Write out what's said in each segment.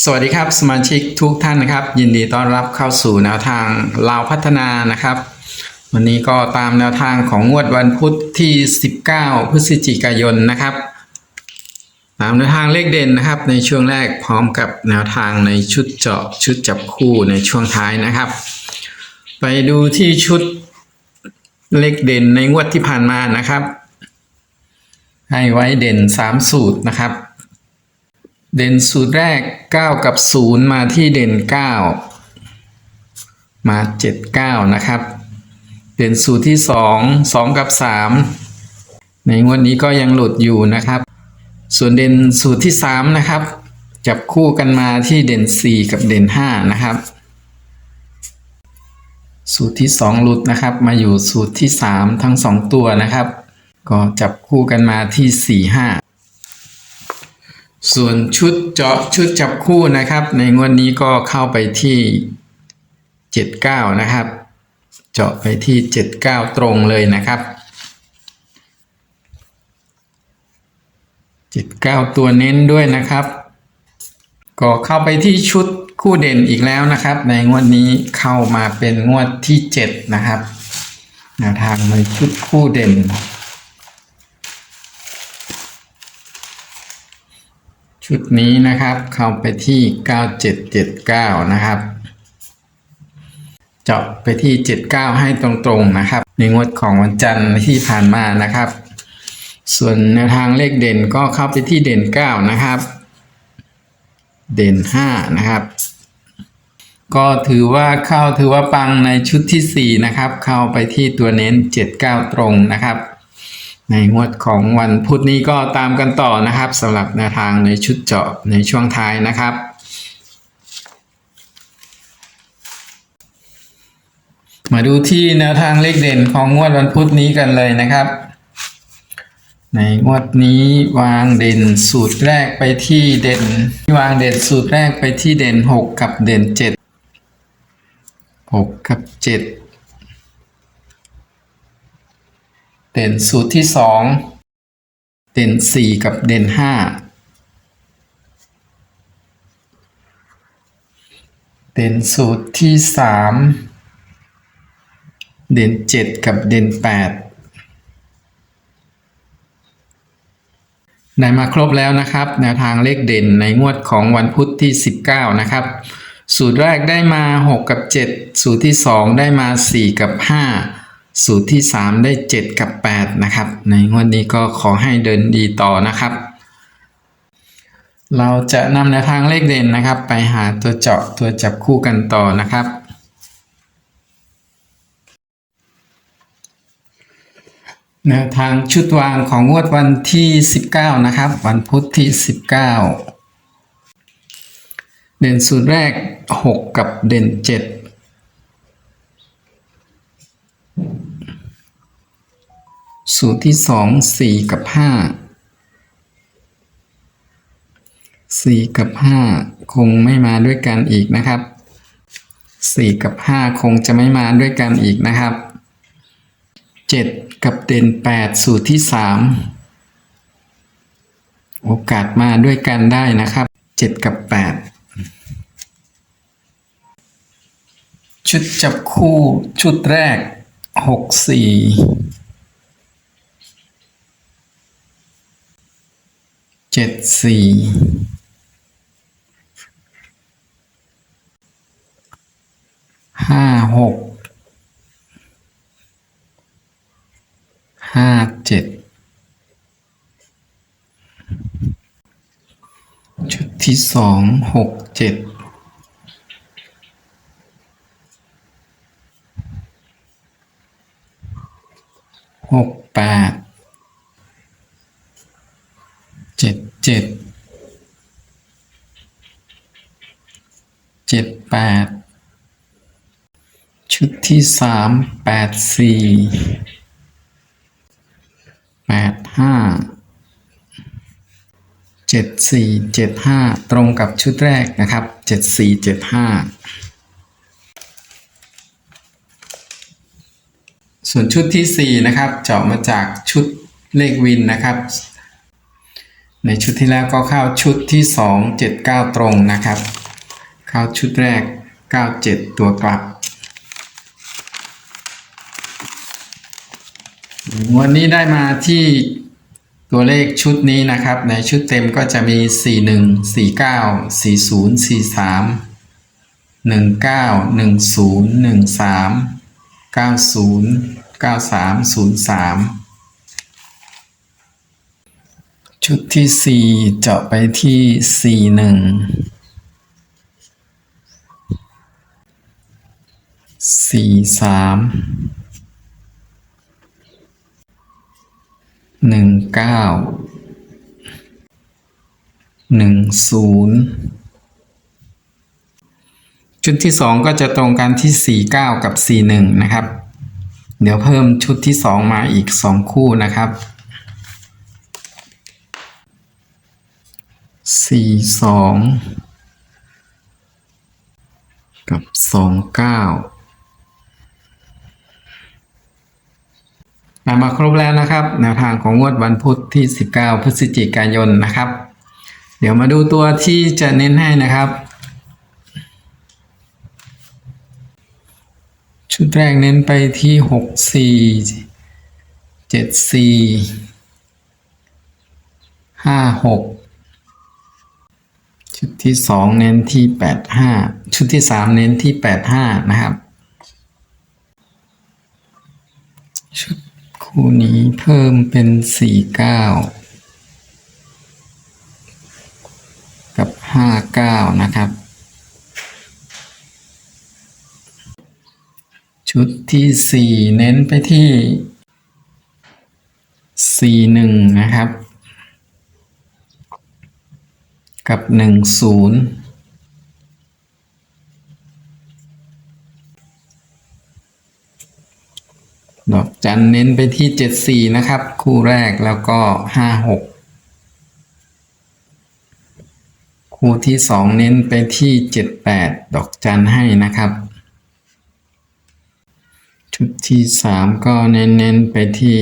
สวัสดีครับสมาชิกทุกท่านนะครับ ยินดีต้อนรับเข้าสู่แนวทางลาวพัฒนานะครับ วันนี้ก็ตามแนวทางของงวดวันพุธที่ 19 พฤศจิกายนนะครับตามแนวทางเลขเด่นนะครับ ในช่วงแรกพร้อมกับแนวทางในชุดเจาะชุดจับคู่ในช่วงท้ายนะครับ ไปดูที่ชุดเลขเด่นในงวดที่ผ่านมานะครับ ให้ไว้เด่น 3 สูตรนะครับ เด่นสูตรแรก 9 กับ 0 มาที่เด่น 9 มา 7 9 นะครับ เด่นสูตรที่ 2 2 กับ 3 ในงวดนี้ก็ยังหลุดอยู่นะครับ ส่วนเด่นสูตรที่ 3 นะครับ จับคู่กันมาที่เด่น 4 กับเด่น 5 นะครับ สูตรที่ 2 หลุดนะครับ มาอยู่สูตรที่ 3 ทั้ง 2 ตัวนะครับ ก็จับคู่กันมาที่ 4 5 ส่วนชุดเจาะชุดจับคู่นะครับ ในงวดนี้ก็เข้าไปที่ 79 นะครับ เจาะไปที่ 79 ตรงเลยนะครับ 79 ตัวเน้นด้วยนะครับ ก็เข้าไปที่ชุดคู่เด่นอีกแล้วนะครับ ในงวดนี้เข้ามาเป็นงวดที่ 7 นะครับแนวทางในชุดคู่เด่น ชุดนี้นะครับเข้าไปที่ 9779 นะครับ เจาะไปที่ 79 ให้ตรงๆนะครับ ในงวดของวันจันทร์ที่ผ่านมานะครับ ส่วนแนวทางเลขเด่นก็เข้าไปที่เด่น 9 นะครับ เด่น 5 นะครับก็ถือว่าเข้าถือว่าปังในชุดที่ 4 นะครับ เข้าไปที่ตัวเน้น 79 ตรงนะครับ ในงวดของวันพุธนี้ก็ตามกันต่อนะครับสำหรับแนวทางในชุดเจาะในช่วงท้ายนะครับ มาดูที่แนวทางเลขเด่นของงวดวันพุธนี้กันเลยนะครับ ในงวดนี้วางเด่นสูตรแรกไปที่เด่น วางเด่นสูตรแรกไปที่เด่น 6 กับเด่น 7 6 กับ 7 เด่นสูตรที่สองเด่นสี่กับเด่นห้าเด่นสูตรที่สามเด่นเจ็ดกับเด่นแปดได้มาครบแล้วนะครับ แนวทางเลขเด่นในงวดของวันพุธที่ 19 นะครับ สูตรแรกได้มา 6 กับ 7 สูตรที่ 2 ได้มา 4 กับ 5 สูตรที่ 3 ได้ 7 กับ 8 นะครับ ในงวดนี้ก็ขอให้เดินดีต่อนะครับ เราจะนำแนวทางเลขเด่นนะครับ ไปหาตัวเจาะตัวจับคู่กันต่อนะครับ แนวทางชุดวางของงวดวันที่ 19 นะครับ วันพุธที่ 19 เด่นสูตรแรก 6 กับเด่น 7 สูตรที่2 4กับ5 4กับ5คงไม่มาด้วยกันอีกนะครับ4กับ5คงจะไม่มาด้วยกันอีกนะครับ7กับเด่น8สูตรที่3โอกาสมาด้วยกันได้นะครับ7กับ8ชุดจับคู่ชุดแรก6 4 เจ็ดสี่ห้าหกห้าเจ็ดชุดที่สองหกเจ็ดหกแปด เจ็ดเจ็ดเจ็ดแปดชุด ที่สามแปดสี่แปดห้าเจ็ดสี่เจ็ดห้าตรงกับชุดแรกนะครับเจ็ดสี่เจ็ดห้าส่วนชุดที่สี่นะครับ เจาะมาจากชุดเลขวินนะครับ ในชุดที่แล้วก็เข้าชุดที่สองเจ็ดเก้าตรงนะครับ เข้าชุดแรกเก้าเจ็ดตัวกลับ วันนี้ได้มาที่ตัวเลขชุดนี้นะครับ ในชุดเต็มก็จะมี 41 49 40 43 19 10 13 90 93 03 ชุดที่ 4 เจาะไปที่ 41 43 หนึ่งเก้าหนึ่งศูนย์ชุดที่สองก็จะตรงกันที่สี่เก้ากับสี่หนึ่งนะครับ เดี๋ยวเพิ่มชุดที่สองมาอีกสองคู่นะครับสี่สองกับสองเก้า มามาครบแล้วนะครับ แนวทางของงวดวันพุธที่ 19 พฤศจิกายนนะครับ เดี๋ยวมาดูตัวที่จะเน้นให้นะครับ ชุดแรกเน้นไปที่ 6 4 7 4 5 6 ชุดที่ 2 เน้นที่ 8 5 ชุดที่ 3 เน้นที่ 8 5 นะครับ ชุด คู่นี้เพิ่มเป็นสี่เก้ากับห้าเก้านะครับ ชุดที่สี่เน้นไปที่สี่หนึ่งนะครับ กับหนึ่งศูนย์ ดอกจันเน้นไปที่เจ็ดสี่นะครับ คู่แรกแล้วก็ห้าหกคู่ที่สองเน้นไปที่เจ็ดแปดดอกจันให้นะครับ ชุดที่สามก็เน้นเน้นไปที่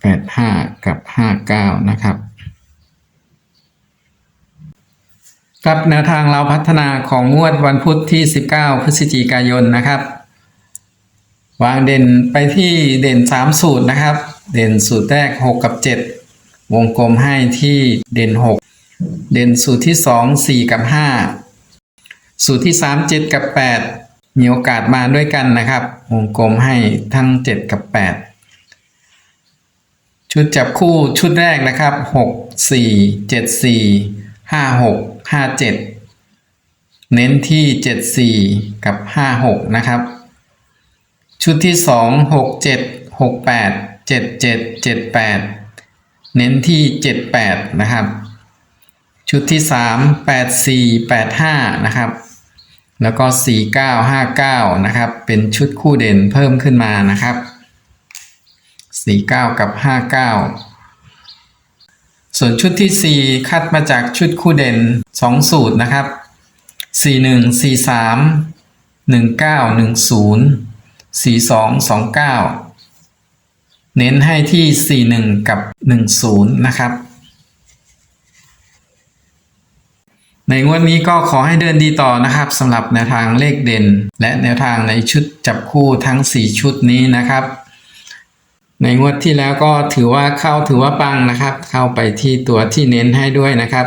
แปดห้ากับห้าเก้านะครับกับแนวทางเราพัฒนาของงวดวันพุธที่ 19 พฤศจิกายนนะครับ วางเด่นไปที่เด่น 3 สูตรนะครับ เด่นสูตรแรก 6 กับ 7 วงกลมให้ที่เด่น 6 เด่นสูตรที่ 2 4 กับ 5 สูตรที่ 3 7 กับ 8 มีโอกาสมาด้วยกันนะครับ วงกลมให้ทั้ง 7 กับ 8 ชุดจับคู่ชุดแรกนะครับ 6 4 7 4 5 6 5 7 เน้นที่ 7 4 กับ 5 6 นะครับ ชุดที่สองหกเจ็ดหกแปดเจ็ดเจ็ดเจ็ดแปดเน้นที่เจ็ดแปดนะครับ ชุดที่สามแปดสี่แปดห้านะครับ แล้วก็สี่เก้าห้าเก้านะครับ เป็นชุดคู่เด่นเพิ่มขึ้นมานะครับสี่เก้ากับห้าเก้าส่วนชุดที่สี่คัดมาจากชุดคู่เด่นสองสูตรนะครับสี่หนึ่ง สี่สามหนึ่งเก้าหนึ่งศูนย์สี่สองสองเก้าเน้นให้ที่สี่หนึ่งกับหนึ่งศูนย์นะครับ ในงวดนี้ก็ขอให้เดินดีต่อนะครับสำหรับแนวทางเลขเด่น และแนวทางในชุดจับคู่ทั้ง 4 ชุดนี้นะครับในงวดที่แล้วก็ถือว่าเข้าถือว่าปังนะครับ เข้าไปที่ตัวที่เน้นให้ด้วยนะครับ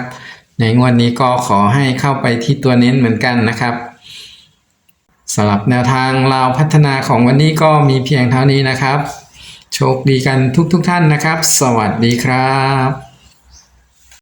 ในงวดนี้ก็ขอให้เข้าไปที่ตัวเน้นเหมือนกันนะครับ สำหรับแนวทางเราพัฒนาของวันนี้ก็มีเพียงเท่านี้นะครับ โชคดีกันทุกๆทท่านนะครับ สวัสดีครับ